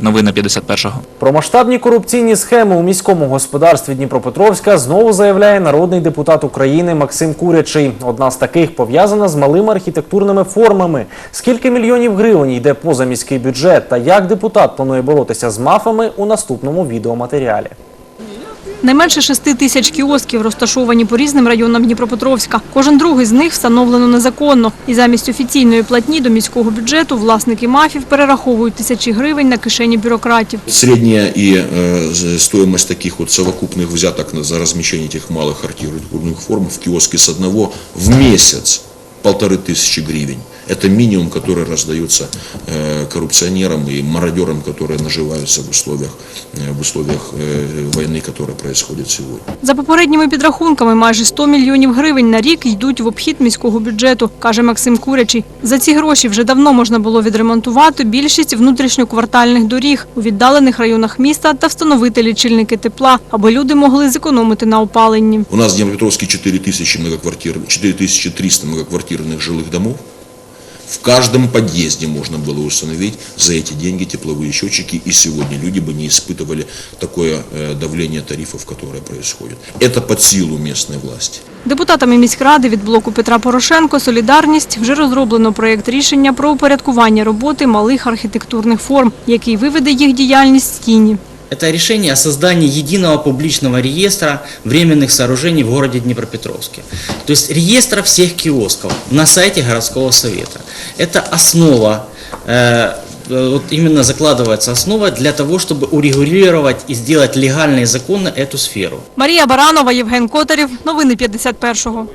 Новини 51-го. Про масштабні корупційні схеми у міському господарстві Дніпропетровська знову заявляє народний депутат України Максим Курячий. Одна з таких пов'язана з малими архітектурними формами. Скільки мільйонів гривень йде поза міський бюджет та як депутат планує боротися з мафами у наступному відеоматеріалі. Найменше шести тисяч кіосків розташовані по різним районам Дніпропетровська. Кожен другий з них встановлено незаконно. І замість офіційної платні до міського бюджету власники мафів перераховують тисячі гривень на кишені бюрократів. Средняя и э, з- стоимость таких вот совокупных взяток на- за размещение этих малых архитектурных форм в киоске с одного в месяц полторы тысячи гривен. Это минимум, который раздается э, коррупционерам и мародерам, которые наживаются в условиях, э, в условиях э, войны, которая происходит сегодня. За попередніми підрахунками, майже 100 мільйонів гривень на рік йдуть в обхід міського бюджету, каже Максим Курячий. За ці гроші вже давно можна було відремонтувати більшість внутрішньоквартальних доріг у віддалених районах міста та встановити лічильники тепла, аби люди могли зекономити на опаленні. У нас в Днепропетровске 4000 многоквартир, 4300 многоквартирных жилых домов. В каждом подъезде можно было установить за эти деньги тепловые счетчики, и сегодня люди бы не испытывали такое э, давление тарифов, которое происходит. Это под силу местной власти. Депутатами міськради від блоку Петра Порошенко «Солідарність» вже розроблено проєкт рішення про упорядкування роботи малих архітектурних форм, який виведе їх діяльність з тіні. Это решение о создании единого публичного реестра временных сооружений в городе Днепропетровске. То есть реестра всех киосков на сайте городского совета. Это основа, э, э, вот именно закладывается основа для того, чтобы урегулировать и сделать легально и законно эту сферу. Марія Баранова, Євген Котарів. Новини 51-го.